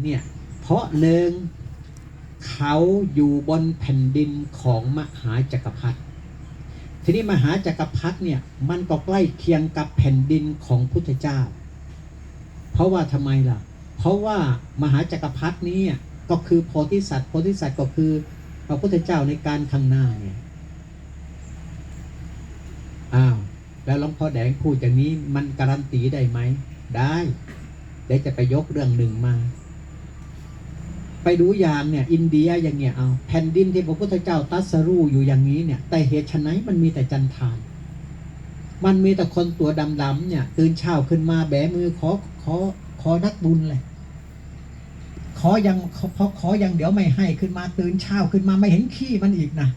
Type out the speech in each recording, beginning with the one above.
เนี่ย เพราะหนึ่งเขาอยู่บนแผ่นดินของมหาจักรพรรดิทีนี้มหาจักรพรรดิเนี่ยมันก็ใกล้เคียงกับแผ่นดินของพุทธเจ้า เพราะว่าทำไมล่ะ เพราะว่ามหาจักรพรรดินี้ก็คือโพธิสัตว์โพธิสัตว์ก็คือพระพุทธเจ้าในการข้างหน้าเนี่ยอ้าวแล้วหลวงพ่อแดงพูดอย่างนี้มันการันตีได้ไหมได้เดี๋ยวจะไปยกเรื่องหนึ่งมา ไปดูอย่างเนี่ยอินเดียอย่างเงี้ยเอาแผ่นดินที่พระพุทธเจ้าตัสรู้อยู่อย่างนี้เนี่ย แต่เหตุไฉนมันมีแต่จันทาน มันมีแต่คนตัวดำๆเนี่ย ตื่นเช้าขึ้นมาแบมือขอขอขอนักบุญเลยขอยังขอขอขอยังเดี๋ยวไม่ให้ขึ้นมาตื่นเช้าขึ้นมาไม่เห็นขี้มันอีกนะ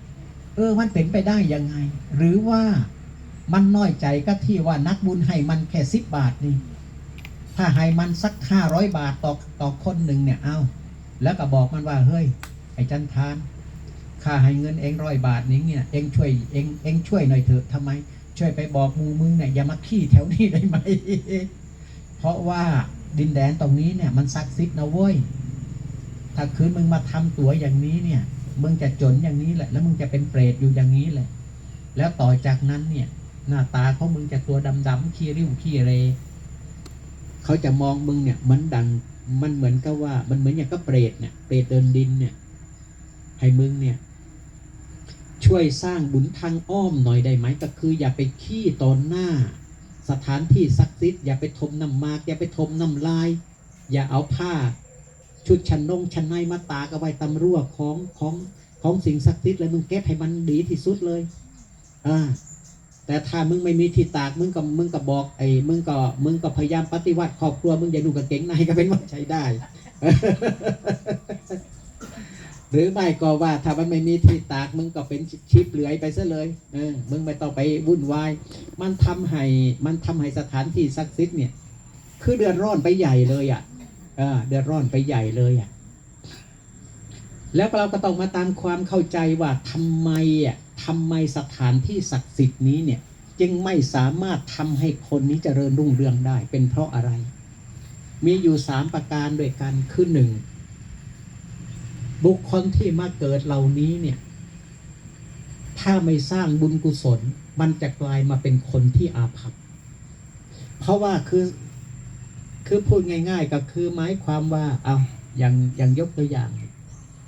เออมันเป็นไปได้ยังไง หรือว่ามันน้อยใจก็ที่ว่านักบุญให้มันแค่สิบบาทนี่ถ้าให้มันสักห้าร้อยบาทต่อต่อคนหนึ่งเนี่ยเอา แล้วก็บอกมันว่าเฮ้ยไอ้จันทานข้าให้เงินเองร้อยบาทนี้เนี่ย เองช่วยเองเองช่วยหน่อยเถอะทำไม ช่วยไปบอกมูมึงเนี่ยอย่ามาขี้แถวนี้ได้ไหมเพราะว่าดินแดนตรงนี้เนี่ย มันซักซิดนะเว้ยถ้าคืนมึงมาทำตัวอย่างนี้เนี่ยมึงจะจนอย่างนี้แหละ แล้วมึงจะเป็นเปรตอยู่อย่างนี้แหละ แล้วต่อจากนั้นเนี่ย หน้าตาเของมึงจะตัวดำๆขี้ริ้วขี้เรเขาจะมองมึงเนี่ยเหมือนดัง มันเหมือนกับว่า มันเหมือนอย่างกับเปรตเนี่ยเปรตเดินดินเนี่ยให้มึงเนี่ย ช่วยสร้างบุญทางอ้อมหน่อยได้ไหมก็คือ อย่าไปขี้ตอนหน้า สถานที่ศักดิ์สิทธิ์อย่าไปทมน้ำมากอย่าไปทมน้ำลาย อย่าเอาผ้า ชุดชันนงชันในมาตากเอาไว้ตำรั่วของของของสิ่งศักดิ์สิทธิ์เลยมึงเก็บให้มันดีที่สุดเลย อ่า แต่ถ้ามึงไม่มีที่ตากมึงก็มึงก็บอกไอ้มึงก็มึงก็พยายามปฏิวัติครอบครัวมึงอย่าดูกางเกงในก็เป็นว่าใช้ได้ หรือไม่ก็ว่าถ้ามันไม่มีที่ตากมึงก็เป็นชิปเหลือยไปซะเลยเออมึงไม่ต้องไปวุ่นวายมันทำให้มันทำให้สถานที่ศักดิ์สิทธิ์เนี่ย คือเดือดร้อนไปใหญ่เลยอะเออเดือดร้อนไปใหญ่เลยอะแล้วเราก็ต้องมาตามความเข้าใจว่าทำไมอะ ทำไมสถานที่ศักดิ์สิทธิ์นี้เนี่ยจึงไม่สามารถทำให้คนนี้เจริญรุ่งเรืองได้ เป็นเพราะอะไร มีอยู่สามประการด้วยกันคือหนึ่งบุคคลที่มาเกิดเหล่านี้เนี่ยถ้าไม่สร้างบุญกุศล มันจะกลายมาเป็นคนที่อาภัพเพราะว่าคือคือพูดง่าย ๆ ก็คือหมายความว่าเอาอย่างอย่างยกตัวอย่าง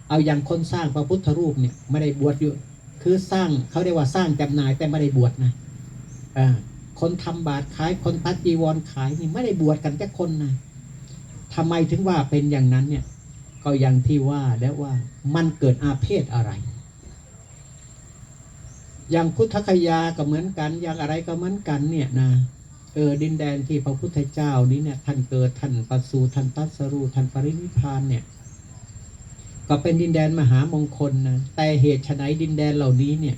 เอาอย่างคนสร้างพระพุทธรูปเนี่ยไม่ได้บวชอยู่ คือสร้างเขาเรียกว่าสร้างจำหน่ายแต่ไม่ได้บวชนะอ่าคนทำบาตรขายคนตัดจีวรขายนี่ไม่ได้บวชกันแค่คนนะทำไมถึงว่าเป็นอย่างนั้นเนี่ย ก็อย่างที่ว่าแล้วว่ามันเกิดอาเพศอะไร อย่างพุทธคยาก็เหมือนกัน อย่างอะไรก็เหมือนกันเนี่ยนะเออดินแดนที่พระพุทธเจ้านี้เนี่ยท่านเกิดท่านประสูติท่านตัสรู้ท่านปรินิพานเนี่ย ก็เป็นดินแดนมหามงคลนะแต่เหตุไฉนดินแดนเหล่านี้เนี่ย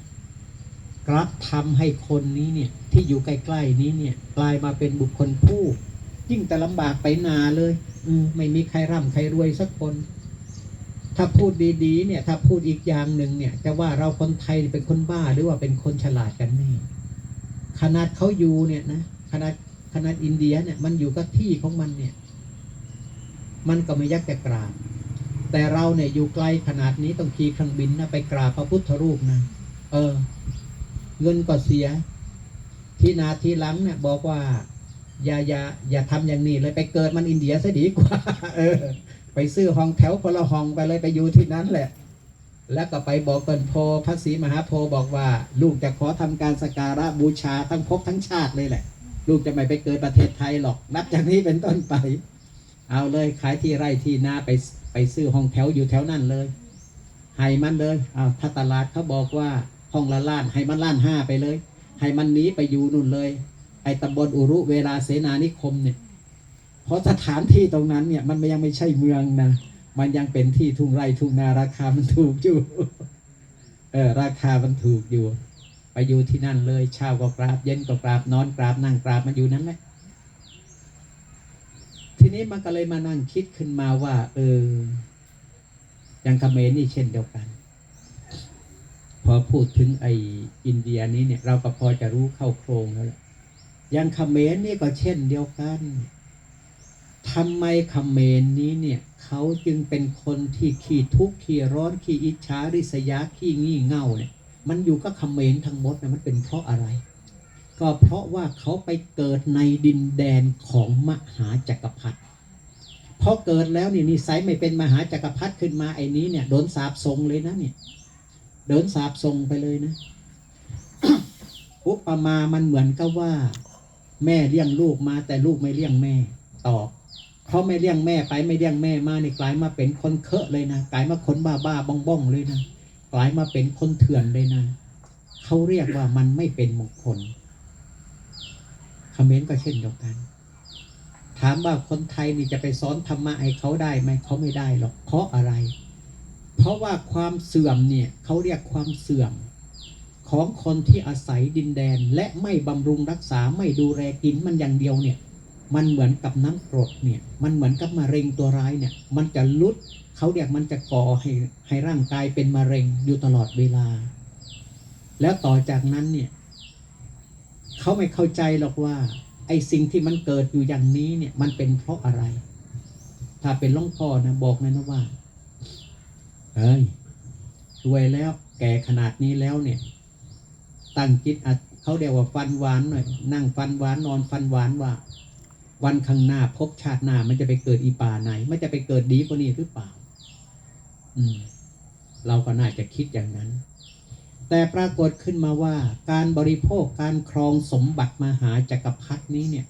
กลับทำให้คนนี้เนี่ยที่อยู่ใกล้ๆนี้เนี่ยกลายมาเป็นบุคคลผู้ ยิ่งแต่ลำบากไปนาเลยอืไม่มีใครร่ำใครรวยสักคน ถ้าพูดดีๆ เนี่ย ถ้าพูดอีกอย่างหนึ่งเนี่ย จะว่าเราคนไทยเป็นคนบ้าหรือว่าเป็นคนฉลาดกันแน่ขนาดเขาอยู่เนี่ยนะขนาดขนาดอินเดียเนี่ย มันอยู่กับที่ของมันเนี่ย มันก็ไม่ยักจะกราบ แต่เราเนี่ยอยู่ไกลขนาดนี้ต้องขี่เครื่องบินนะไปกราบพระพุทธรูปนะเออ เงินก็เสีย ทีนาทีหลังเนี่ยบอกว่า อย่าอย่าอย่าทำอย่างนี้เลยไปเกิดมันอินเดียซะดีกว่า เออ ไปซื้อห้องแถวคนละห้องไปเลยไปอยู่ที่นั้นแหละ แล้วก็ไปบอกเปินโพพระศรีมหาโพบอกว่า ลูกจะขอทำการสการะบูชาทั้งภพทั้งชาติเลยแหละ ลูกจะไม่ไปเกิดประเทศไทยหรอก นับจากนี้เป็นต้นไป เอาเลยขายที่ไร่ที่นาไป ไปซื้อห้องแถวอยู่แถวนั่นเลยให้มันเลยเอาถ้าตลาดเขาบอกว่าห้องละล้านให้มันล้านห้าไปเลยให้มันหนีไปอยู่นู่นเลย ไอ้ตำบลอุรุเวลาเสนานิคมเนี่ยเพราะสถานที่ตรงนั้นเนี่ยมันยังไม่ใช่เมืองนะมันยังเป็นที่ทุ่งไร่ทุ่งนาราคามันถูกอยู่เออราคามันถูกอยู่ ไปอยู่ที่นั่นเลยเช้าก็กราบเย็นก็กราบนอนกราบนั่งกราบมันอยู่นั้นแหละ นี้มันก็เลยมานั่งคิดขึ้นมาว่า เอออย่างเขมรนี่เช่นเดียวกัน พอพูดถึงไออินเดียนี้เนี่ยเราก็พอจะรู้เข้าโครงแล้วแหละอย่างเขมรนี่ก็เช่นเดียวกันทำไมเขมรนี้เนี่ยเขาจึงเป็นคนที่ขี้ทุกข์ขี้ร้อนขี้อิจฉาริษยาขี้งี่เง่าเนี่ย มันอยู่กับเขมรทั้งหมดนะมันเป็นเพราะอะไร ก็เพราะว่าเขาไปเกิดในดินแดนของมหาจักรพรรดิพอเกิดแล้วนี่นิสัยไม่เป็นมหาจักรพรรดิขึ้นมาไอ้นี้เนี่ยโดนสาบทรงเลยนะเนี่ยโดนสาบทรงไปเลยนะอุปมา มันเหมือนกับว่า แม่เลี้ยงลูกมา แต่ลูกไม่เลี้ยงแม่ตอบเพราะไม่เลี้ยงแม่ไปไม่เลี้ยงแม่มานี่กลายมาเป็นคนเคอะเลยนะกลายมาคนบ้าบ้าบ้องบ้องเลยนะกลายมาเป็นคนเถื่อนเลยนะเขาเรียกว่ามันไม่เป็นมงคล มเขมนต์ก็เช่นเดียวกัน ถามว่าคนไทยนี่จะไปสอนธรรมะให้เขาได้ไหมเขาไม่ได้หรอกเพราะอะไร เพราะว่าความเสื่อมเนี่ยเขาเรียกความเสื่อม ของคนที่อาศัยดินแดนและไม่บำรุงรักษาไม่ดูแลกินมันอย่างเดียวเนี่ย มันเหมือนกับน้ำกรดเนี่ย มันเหมือนกับมะเร็งตัวร้ายเนี่ย มันจะลุดเขาเรียกมันจะก่อให้ให้ร่างกายเป็นมะเร็งอยู่ตลอดเวลา แล้วต่อจากนั้นเนี่ย เขาไม่เข้าใจหรอกว่า ไอ้สิ่งที่มันเกิดอยู่อย่างนี้เนี่ย มันเป็นเพราะอะไร ถ้าเป็นล่องพ่อนะบอกเลยนะว่าเฮ้ยรวยแล้วแก่ขนาดนี้แล้วเนี่ย ตั้งจิตเขาเรียกว่าฟันหวานหน่อยนั่งฟันหวานนอนฟันหวานว่า วันข้างหน้าพบชาติหน้ามันจะไปเกิดอีป่าไหน มันจะไปเกิดดีกว่านี้หรือเปล่า อืม เราก็น่าจะคิดอย่างนั้น แต่ปรากฏขึ้นมาว่าการบริโภคการครองสมบัติมหาจักรพรรดินี้เนี่ย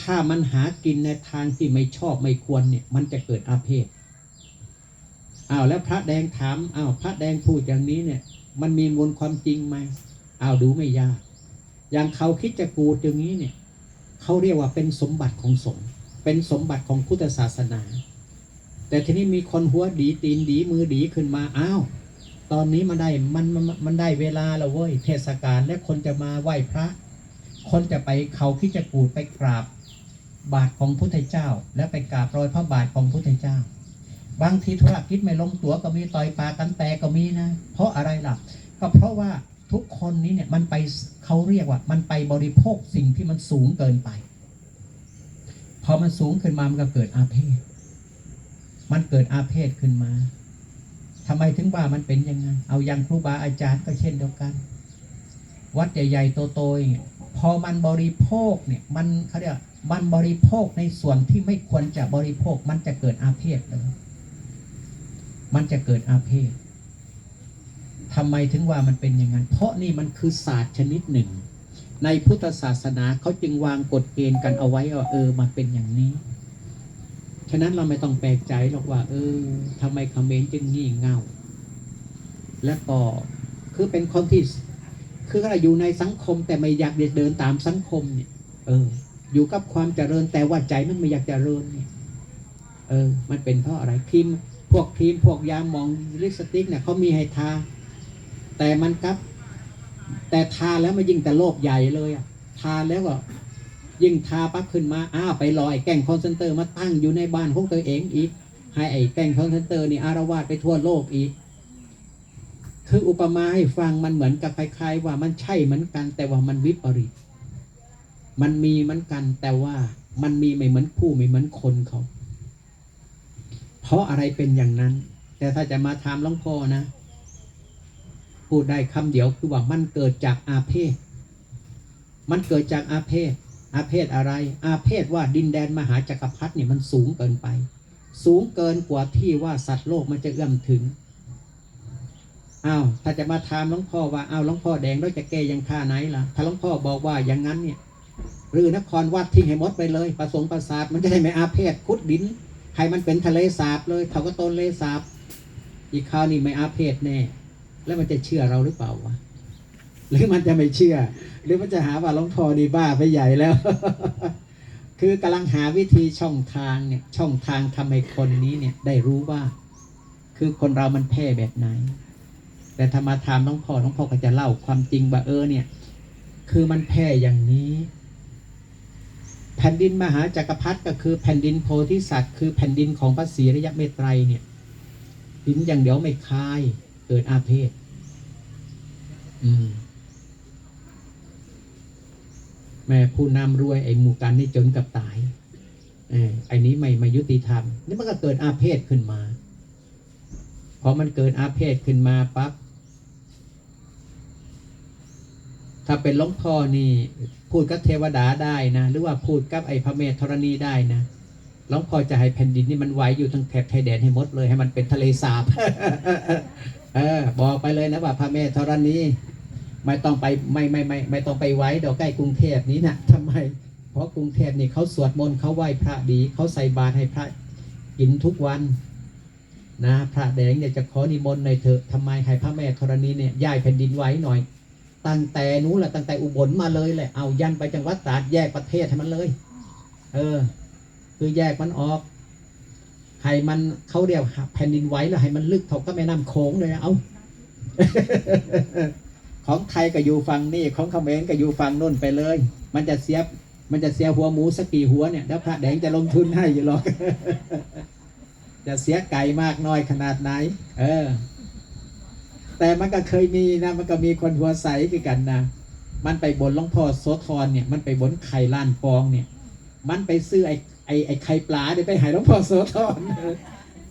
ถ้ามันหากินในทางที่ไม่ชอบไม่ควรเนี่ย มันจะเกิดอาเพศอ้าวแล้วพระแดงถามอ้าวพระแดงพูดอย่างนี้เนี่ย มันมีมูลความจริงไหมอ้าวดูไม่ยาก อย่างเขาคิดจะกูดอย่างนี้เนี่ยเขาเรียกว่าเป็นสมบัติของสงฆ์เป็นสมบัติของพุทธศาสนา แต่ทีนี้มีคนหัวดีตีนดีมือดีขึ้นมาอ้าว ตอนนี้มันได้มันมันมันได้เวลาแล้วเว้ยเทศกาลและคนจะมาไหว้พระ คนจะไปเขาคิดจะกูดไปกราบบาทของพุทธเจ้า และไปกราบรอยพระบาทของพุทธเจ้า บางทีธุรกิจไม่ลงตัวก็มีต่อยปากกันแต่ก็มีนะ เพราะอะไรล่ะ ก็เพราะว่าทุกคนนี้เนี่ยมันไปเขาเรียกว่า มันไปบริโภคสิ่งที่มันสูงเกินไป พอมันสูงขึ้นมามันก็เกิดอาเพศมันเกิดอาเพศขึ้นมา ทำไมถึงว่ามันเป็นยังไง เอาอย่างครูบาอาจารย์ก็เช่นเดียวกัน วัดใหญ่ๆโตๆเนี่ยพอมันบริโภคเนี่ยมันเขาเรียกมันบริโภคในส่วนที่ไม่ควรจะบริโภค มันจะเกิดอาเพศเลยมันจะเกิดอาเพศทำไมถึงว่ามันเป็นอย่างนั้น เพราะนี่มันคือศาสตร์ชนิดหนึ่ง ในพุทธศาสนาเขาจึงวางกฎเกณฑ์กันเอาไว้ว่าเออมันเป็นอย่างนี้ ฉะนั้นเราไม่ต้องแปลกใจหรอกว่า เออทำไมคอมเมนต์จึงงี่เง่า และก็คือเป็นคนที่คือเราอยู่ในสังคมแต่ไม่อยากเดินตามสังคมเนี่ย เออ อยู่กับความเจริญแต่ว่าใจมันไม่อยากเจริญเนี่ยเออ มันเป็นเพราะอะไรครีมพวกครีมพวกยาหมองลิปสติกเนี่ยเขามีให้ทา แต่มันกับ แต่ทาแล้วมันยิ่งแต่โลภใหญ่เลยอะทาแล้วก็ ยิ่งทาปั๊บขึ้นมาอ้าวไปรอไอ้แก่งคอนเซนเตอร์มาตั้งอยู่ในบ้านของตัวเองอีก ให้ไอ้แก่งคอนเซนเตอร์นี่อารวาสไปทั่วโลกอีก คืออุปมาให้ฟังมันเหมือนกับคล้ายๆว่ามันใช่เหมือนกัน แต่ว่ามันวิปริต มันมีเหมือนกันแต่ว่ามันมีไม่เหมือนผู้ไม่เหมือนคนเขา เพราะอะไรเป็นอย่างนั้น แต่ถ้าจะมาถามหลวงพ่อนะ พูดได้คำเดียวคือว่ามันเกิดจากอาเพศ มันเกิดจากอาเพศ อาเพศอะไร อาเพศว่าดินแดนมหาจักรพรรดิเนี่ยมันสูงเกินไป สูงเกินกว่าที่ว่าสัตว์โลกมันจะเอื้อมถึงอ้าวถ้าจะมาถามหลวงพ่อว่าอ้าวหลวงพ่อแดงเราจะแก้ยังท่าไหนล่ะ ถ้าหลวงพ่อบอกว่าอย่างนั้นเนี่ยหรือนครวัดทิ้งให้หมดไปเลยประสงค์ประสาทมันจะได้ไม่อาเพศคุดดินให้มันเป็นทะเลสาบเลยเขาก็ต้นเลสาบ อีกคราวนี้ไม่อาเพศแน่ แล้วมันจะเชื่อเราหรือเปล่าวะ หรือมันจะไม่เชื่อ หรือมันจะหาว่าหลวงพ่อนี่บ้าไปใหญ่แล้ว คือกำลังหาวิธีช่องทางเนี่ยช่องทางทำให้คนนี้เนี่ยได้รู้ว่า คือคนเรามันแพ้แบบไหน แต่ถ้ามาถามหลวงพ่อหลวงพ่อก็จะเล่าความจริงว่าเออเนี่ย คือมันแพ้อย่างนี้ แผ่นดินมหาจักรพรรดิก็คือแผ่นดินโพธิสัตว์ คือแผ่นดินของพระศรีระยะเมตไตรเนี่ยหินอย่างเดียวไม่คาย เกิดอาเพศอืม แม่ผู้นำรวยไอ้หมู่กันนี่จนกับตายอไอ้นี้ไม่ไม่ยุติธรรม นี่มันก็เกิดอาเพศขึ้นมา พอมันเกิดอาเพศขึ้นมาปั๊บ ถ้าเป็นล้วงพ่อนี่ พูดกับเทวดาได้นะ หรือว่าพูดกับไอ้พระเมธรณีได้นะล้วงพ่อจะให้แผ่นดินนี่มันไหวอยู่ทั้งแถบชายแดนให้หมดเลย ให้มันเป็นทะเลสาบ เออ บอกไปเลยนะว่าพระเมธรณี ไม่ต้องไปไม่ไม่ไม่ไม่ต้องไปไว้เดี๋ยวใกล้กรุงเทพนี้นะทำไม เพราะกรุงเทพนี่เขาสวดมนต์เขาไหว้พระดีเขาใส่บาตรให้พระกินทุกวันนะพระแดงเนี่ยจะขอนิมนต์หน่อยเถอะทำไมให้พระแม่ธรณีเนี่ยย้ายแผ่นดินไว้หน่อย ตั้งแต่นู้นแหละตั้งแต่อุบลมาเลยแหละเอายันไปจังหวัดตราดแยกประเทศให้มันเลย เออ คือแยกมันออกให้มันเขาเรียกแผ่นดินไหวแล้วให้มันลึกเท่ากับแม่น้ำโขงเลยเอา ของไทยก็อยู่ฝั่งนี่ของเขมรก็อยู่ฝั่งนู่นไปเลย มันจะเสียมันจะเสียหัวหมูสักกี่หัวเนี่ยแล้วพระแดงจะลงทุนให้อยู่หรอก จะเสียไก่มากน้อยขนาดไหน เออ แต่มันก็เคยมีนะ มันก็มีคนหัวใสคือกันนะมันไปบนหลวงพ่อโสธรเนี่ย มันไปบนไข่ล้านฟองเนี่ย มันไปซื้อไอ้ไอ้ไอ้ไข่ปลาเดี๋ยวไปหายหลวงพ่อโสธร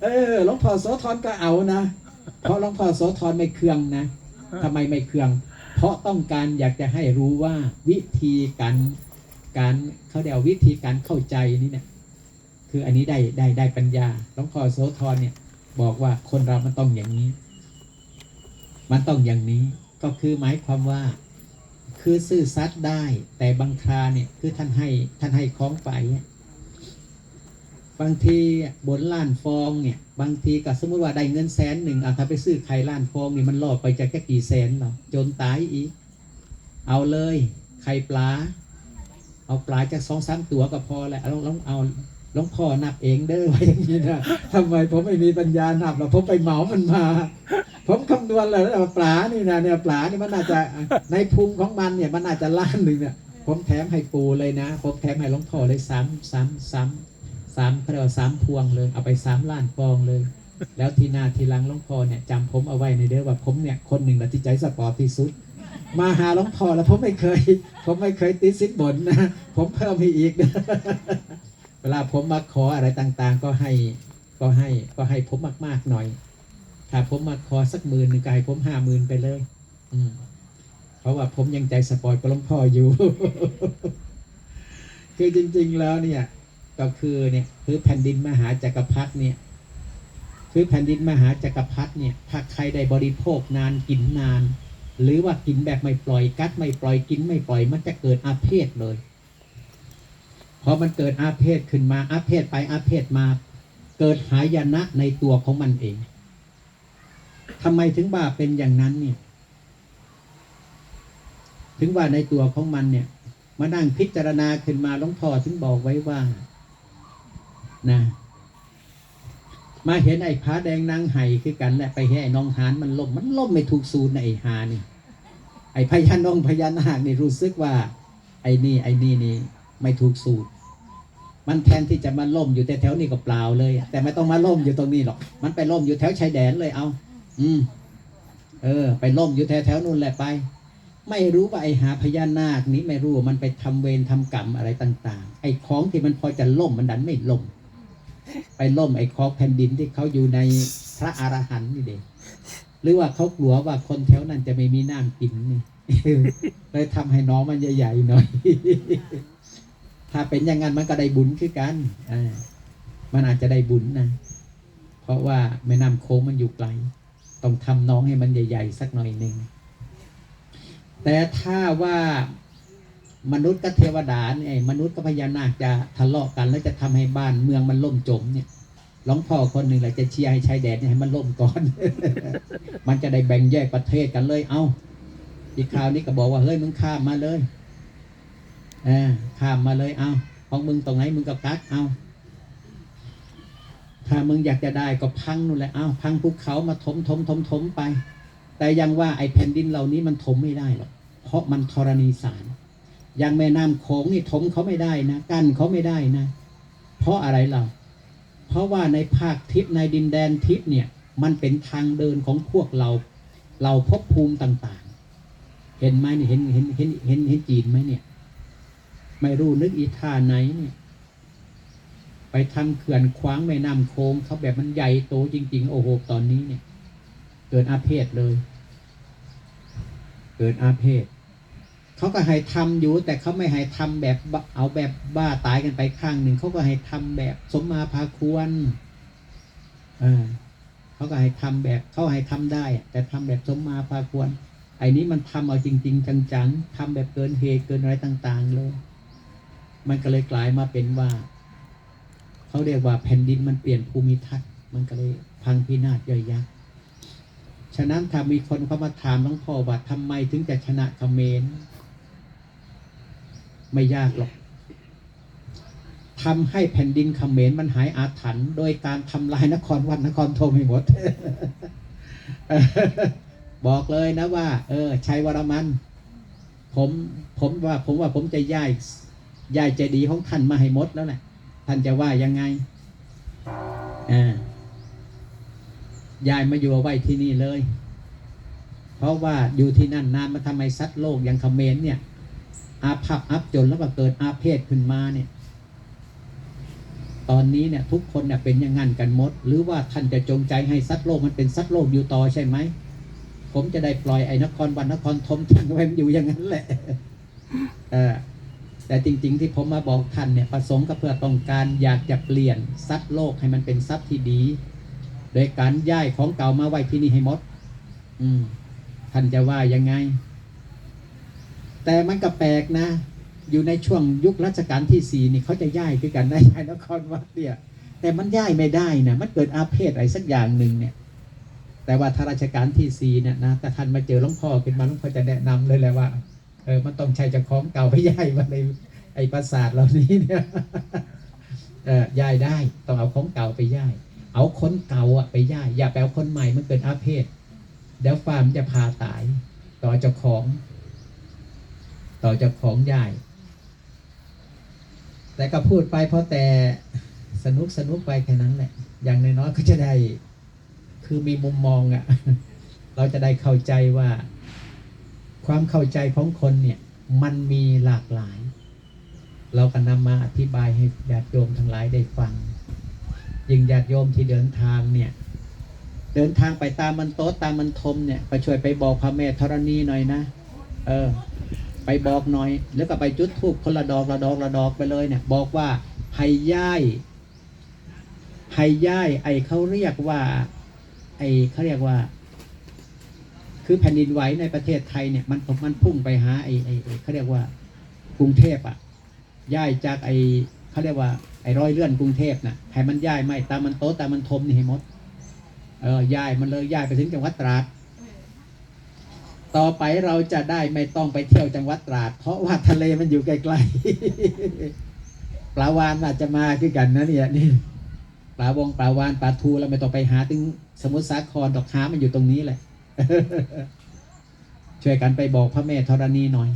เออหลวงพ่อโสธรก็เอานะเพราะหลวงพ่อโสธรไม่เคืองนะ ทำไมไม่เคือง เพราะต้องการอยากจะให้รู้ว่าวิธีการการเขาเรียกว่าวิธีการเข้าใจนี่เนี่ยคืออันนี้ได้ได้ได้ปัญญาหลวงพ่อโสธรเนี่ย บอกว่าคนเรามันต้องอย่างนี้ มันต้องอย่างนี้ ก็คือหมายความว่า คือซื่อสัตย์ได้ แต่บางคราเนี่ยคือท่านให้ท่านให้ของไป บางทีบนล้านฟองเนี่ยบางทีก็สมมติว่าได้เงินแสนหนึ่งอะถ้าไปซื้อไข่ล้านฟองนี่มันล่อไปจะแค่กี่แสนหรอจนตายอีก เอาเลยไข่ปลา เอาปลาจากสองสามตัวก็พอแหละลองลองเอาลวงพ่อนับเองเด้อไว้อย่างนี้นะทำไมผมไม่มีปัญญานับหรอกผมไปเหมามันมา ผมคำนวณแล้วว่าปลานี่นะเนี่ยปลานี่มันน่าจะในพุงของมันเนี่ยมันน่าจะล้านหนึ่งเนี่ยผมแถมให้ปูเลยนะ ผมแถมให้ลวงพ่อเลยสามสาม สามเขาเรียกว่าสามพวงเลย เอาไปสามล้านฟองเลย แล้วทีหน้าทีหลังหลวงพ่อเนี่ยจำผมเอาไว้ในเด้อว่าผมเนี่ยคนหนึ่งแหละที่ใจสปอร์ตที่สุด มาหาหลวงพ่อแล้วผมไม่เคย ผมไม่เคยติดสินบนนะ ผมเพิ่มให้อีกนะเวลาผมมาขออะไรต่างๆ ก็ให้ก็ให้ก็ให้ผมมากๆหน่อย ถ้าผมมาขอสักหมื่นหนึ่งก็ให้ผมห้าหมื่นไปเลย อืมเพราะว่าผมยังใจสปอยกับหลวงพ่ออยู่ คือจริง ๆ แล้วเนี่ย ก็คือเนี่ยคือแผ่นดินมหาจักรพรรดิเนี่ยคือแผ่นดินมหาจักรพรรดิเนี่ยถ้าใครได้บริโภคนานกินนาน หรือว่ากินแบบไม่ปล่อยกัดไม่ปล่อยกินไม่ปล่อยมันจะเกิดอาเพศเลยพอมันเกิดอาเพศขึ้นมาอาเพศไปอาเพศมา เกิดหายนะในตัวของมันเองทำไมถึงว่าเป็นอย่างนั้นเนี่ยถึงว่าในตัวของมันเนี่ย มานั่งพิจารณาขึ้นมาหลวงพ่อถึงบอกไว้ว่า นะมาเห็นไอ้ผาแดงนางไห่คือกันแหละไปเห็นไอ้น้องหานมันล่มมันล่มไม่ถูกสูตรในไอ้หานี่ ไอ้พญานองพญานาคนี่รู้สึกว่า ไอ้นี่ไอ้นี่นี่ไม่ถูกสูตร มันแทนที่จะมาล่มอยู่แต่แถวนี้ก็เปล่าเลย แต่ไม่ต้องมาล่มอยู่ตรงนี้หรอก มันไปล่มอยู่แถวชายแดนเลยเอา อืม เออ ไปล่มอยู่แถวแถวนู่นแหละไป ไม่รู้ว่าไอ้หาพญานาคนี้ไม่รู้ว่ามันไปทำเวรทำกรรมอะไรต่าง ๆ ไอ้ของที่มันพอจะล่มมันดันไม่ล่ม ไปล่มไอ้ของแผ่นดินที่เขาอยู่ในพระอรหันต์นี่เด็หรือว่าเขากลัวว่าคนแถวนั้นจะไม่มีน้ำกินนี่เลยทำให้น้องมันใหญ่ๆหน่อย ถ้าเป็นอย่างนั้นมันก็ได้บุญคือกันอมันอาจจะได้บุญนะ เพราะว่าแม่น้ำโค้งมันอยู่ไกล ต้องทำน้องให้มันใหญ่ ๆ สักหน่อยหนึ่งแต่ถ้าว่า มนุษย์กับเทวดาเนี่ยมนุษย์กับพญานาคจะทะเลาะกันแล้วจะทำให้บ้านเมืองมันล่มจมเนี่ยหลวงพ่อคนหนึ่งแหละจะเชียร์ให้ชายแดนเนี่ยให้มันล่มก่อน มันจะได้แบ่งแยกประเทศกันเลย เอาอีกคราวนี้ก็บอกว่าเฮ้ยมึงข้ามมาเลยเออข้ามมาเลยเอาของมึงตรงไหนมึงก็กักเอาถ้ามึงอยากจะได้ก็พังนู่นแหละเอาพังภูเขามาถมถมถมถมไป แต่ยังว่าไอ้แผ่นดินเหล่านี้มันถมไม่ได้หรอกเพราะมันธรณีสาร ย่างแม่น้ำโขงนี่ถมเขาไม่ได้นะกั้นเขาไม่ได้นะ เพราะอะไรเราเพราะว่าในภาคทิศในดินแดนทิศเนี่ย มันเป็นทางเดินของพวกเรา เราภพภูมิต่างๆ เห็นไหมเห็นเห็นเห็นเห็นเห็นจีนไหมเนี่ย ไม่รู้นึกอีท่าไหนเนี่ยไปทำเขื่อนขวางแม่น้ำโค้งเขาแบบมันใหญ่โตจริง ๆ โอ้โหตอนนี้เนี่ย เกิดอาเพศเลย เกิดอาเพศ เขาก็ให้ทำอยู่ แต่เขาไม่ให้ทำแบบเอาแบบบ้าตายกันไปข้างหนึ่งเขาก็ให้ทำแบบสมมาพาควรเออเขาก็ให้ทำแบบเขาให้ทำได้ แต่ทำแบบสมมาพาควรไอ้นี้มันทำเอาจริง ๆ จังๆทำแบบเกินเหตุเกินอะไรต่าง ๆ เลย มันก็เลยกลายมาเป็นว่าเขาเรียกว่าแผ่นดินมันเปลี่ยนภูมิทัศน์มันก็เลยพังพินาศย่อยยับฉะนั้นถ้ามีคนเข้ามาถามหลวงพ่อว่าทำไมถึงจะชนะเขมร ไม่ยากหรอกทำให้แผ่นดินเขมรมันหายอาถรรพ์โดยการทำลายนครวัดนครธมให้หมด บอกเลยนะว่า เออชัยวรมัน ผมผมว่า ผมว่าผมจะย้ายย้ายเจดีของท่านมาให้หมดแล้วแหละท่านจะว่ายังไงอ่ายายมาอยู่ไว้ที่นี่เลย เพราะว่าอยู่ที่นั่นนานมาทำไมซัดโลกอย่างเขมรเนี่ย อาภัพอับจนแล้วก็เกิดอาเพศขึ้นมาเนี่ย ตอนนี้เนี่ย ทุกคนเนี่ยเป็นอย่างงั้นกันหมด หรือว่าท่านจะจงใจให้ซัดโลกมันเป็นซัดโลกอยู่ต่อใช่ไหม ผมจะได้ปล่อยไอ้นครวันนครธมทิ้งไว้มันอยู่อย่างนั้นแหละแต่จริง ๆ ที่ผมมาบอกท่านเนี่ยประสงค์ก็เพื่อต้องการอยากจะเปลี่ยนซัดโลกให้มันเป็นซัดที่ดี โดยการย้ายของเก่ามาไว้ที่นี่ให้หมด อืมท่านจะว่ายังไง แต่มันก็แปลกนะ อยู่ในช่วงยุครัชกาลที่สี่นี่เขาจะย้ายคือกันได้ย้ายนครวัดเนี่ยแต่มันย้ายไม่ได้นะมันเกิดอาเพศอะไรสักอย่างหนึ่งเนี่ย แต่ว่าถ้าราชการที่สี่เนี่ยนะถ้าท่านมาเจอหลวงพ่อขึ้นมาหลวงพ่อจะแนะนำเลยแหละว่าเออมันต้องใช้จากของเก่าไปย้ายมาในไอ้ปราสาทเหล่านี้เนี่ยเออย้ายได้ต้องเอาของเก่าไปย้าย เอาคนเก่าอะไปย้ายอย่าไปเอาคนใหม่มันเกิดอาเพศเดี๋ยวฟาร์มจะพาตายต่อเจ้าของ ต่อจ้าของย้ายแต่ก็พูดไปเพราะแต่สนุกสนุกไปแค่นั้นแหละ อย่างน้อยๆก็จะได้ คือมีมุมมองอะ่ะ เราจะได้เข้าใจว่า ความเข้าใจของคนเนี่ย มันมีหลากหลาย เราก็นำมาอธิบายให้ญาติโยมทั้งหลายได้ฟัง ยิ่งญาติโยมที่เดินทางเนี่ยเดินทางไปตามมันโต๊ะตามมันทมเนี่ยไปช่วยไปบอกพระแม่ธรณีหน่อยนะ เออ ไปบอกหน่อย แล้วก็ไปจุดธูปคนละดอกละดอกละดอกไปเลยเนี่ย บอกว่าให้ย้ายให้ย้ายไอ้เขาเรียกว่า ไอ้เขาเรียกว่า คือแผ่นดินไหวในประเทศไทยเนี่ยมันมันพุ่งไปหาไอ้ไอ้เขาเรียกว่ากรุงเทพอะย้ายจากไอ้เขาเรียกว่าไอ้ร้อยเลื่อนกรุงเทพน่ะให้มันย้ายไม่ตามมันโตตามมันทมนี่ให้หมด เออย้ายมันเลยย้ายไปถึงจังหวัดตราด ต่อไปเราจะได้ไม่ต้องไปเที่ยวจังหวัดตราด เพราะว่าทะเลมันอยู่ใกล้ๆปลาวานอาจจะมาคือกันนะเนี่ยนี่ปลาวงปลาวานปลาทูเราไม่ต้องไปหาถึงสมุทรสาครดอกค้ามันอยู่ตรงนี้แหละ ช่วยกันไปบอกพระแม่ธรณีหน่อย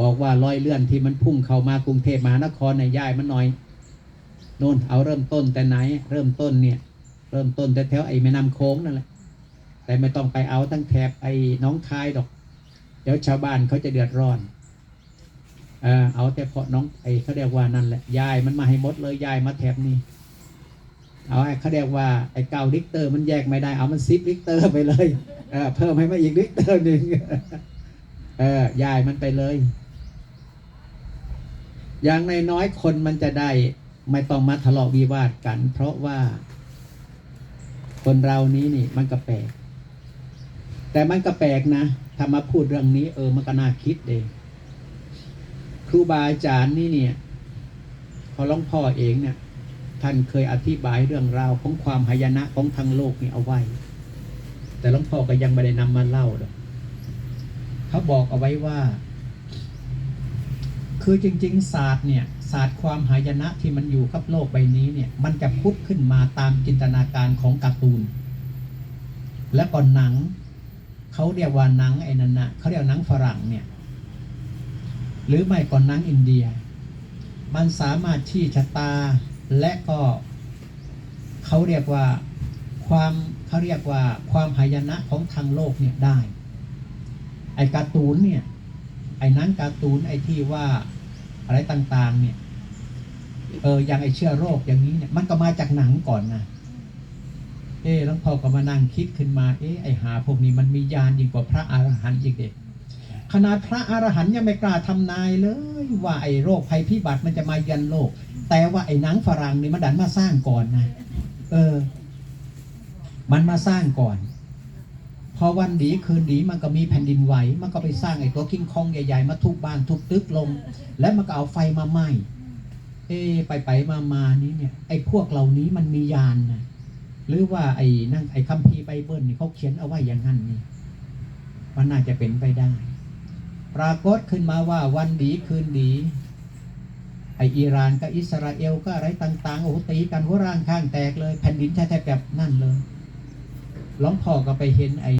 บอกว่าลอยเลื่อนที่มันพุ่งเข้ามากรุงเทพมหานครในยย้ายมันหน่อยโน่นเอาเริ่มต้นแต่ไหน เริ่มต้นเนี่ย เริ่มต้นแต่แถวไอ้แม่น้ำโค้งนั่นแหละ แต่ไม่ต้องไปเอาตั้งแถบไอ้น้องคายดอก เดี๋ยวชาวบ้านเขาจะเดือดร้อน เออเอาแต่เพาะน้องไอ้เขาเรียกว่านั่นแหละยายมันมาให้หมดเลยยายมาแถบนี้ เอาไอ้เขาเรียกว่าไอ้เก้าลิกเตอร์มันแยกไม่ได้เอามันซิปลิกเตอร์ไปเลยเออเพิ่มให้มาอีกลิกเตอร์หนึ่งเออยายมันไปเลย อย่างในน้อยคนมันจะได้ ไม่ต้องมาทะเลาะวิวาทกัน เพราะว่า คนเรานี้นี่มันก็แปลก แต่มันก็แปลกนะถ้ามาพูดเรื่องนี้ เออมันก็น่าคิดเองครูบาอาจารย์นี่เนี่ยเขาหลวงพ่อเองเนี่ย ท่านเคยอธิบายเรื่องราวของความหายนะของทางโลกนี่เอาไว้ แต่หลวงพ่อก็ยังไม่ได้นำมาเล่าหรอกเขาบอกเอาไว้ว่า คือจริง ๆ ศาสตร์เนี่ยศาสตร์ความหายนะที่มันอยู่กับโลกใบนี้เนี่ย มันจะพุทธขึ้นมาตามจินตนาการของการ์ตูน และก่อนหนัง เขาเรียกว่าหนังไอ้นั่นนะเขาเรียกหนังฝรั่งเนี่ย หรือไม่ก่อนหนังอินเดีย มันสามารถชี้ชะตาและก็เขาเรียกว่าความเขาเรียกว่าความหายนะของทางโลกเนี่ยได้ ไอ้การ์ตูนเนี่ยไอ้นังการ์ตูนไอ้ที่ว่าอะไรต่างๆเนี่ยเอออย่างไอเชื้อโรคอย่างนี้เนี่ยมันก็มาจากหนังก่อนนะ เออหลวงพ่อก็มานั่งคิดขึ้นมา เอ๊ะไอหาพวกนี้มันมียานยิ่งกว่าพระอรหันต์อีกเด็กขนาดพระอรหันต์ยังไม่กล้าทำนายเลย ว่าไอโรคภัยพิบัติมันจะมายันโลก แต่ว่าไอหนังฝรั่งนี่มันดันมาสร้างก่อนนะเออ มันมาสร้างก่อน พอวันดีคืนดีมันก็มีแผ่นดินไหว มันก็ไปสร้างไอ้ตัวคิงคองใหญ่ๆ มาทุบบ้านทุบตึกลง แล้วมันก็เอาไฟมาไหม้เอ๊ไปไปมามานี้เนี่ย ไอ้พวกเหล่านี้มันมียานนะ หรือว่าไอ้นั่งไอ้คัมภีร์ไบเบิลนี่เขาเขียนเอาไว้อย่างนั้นนี่มันน่าจะเป็นไปได้ ปรากฏขึ้นมาว่าวันดีคืนดี ไออิหร่านกับอิสราเอลก็อะไรต่าง ๆ โอ้โหตีกันหัวร่างข้างแตกเลย แผ่นดินแทบแบบนั่นเลยหลวงพ่อก็ไปเห็นไอ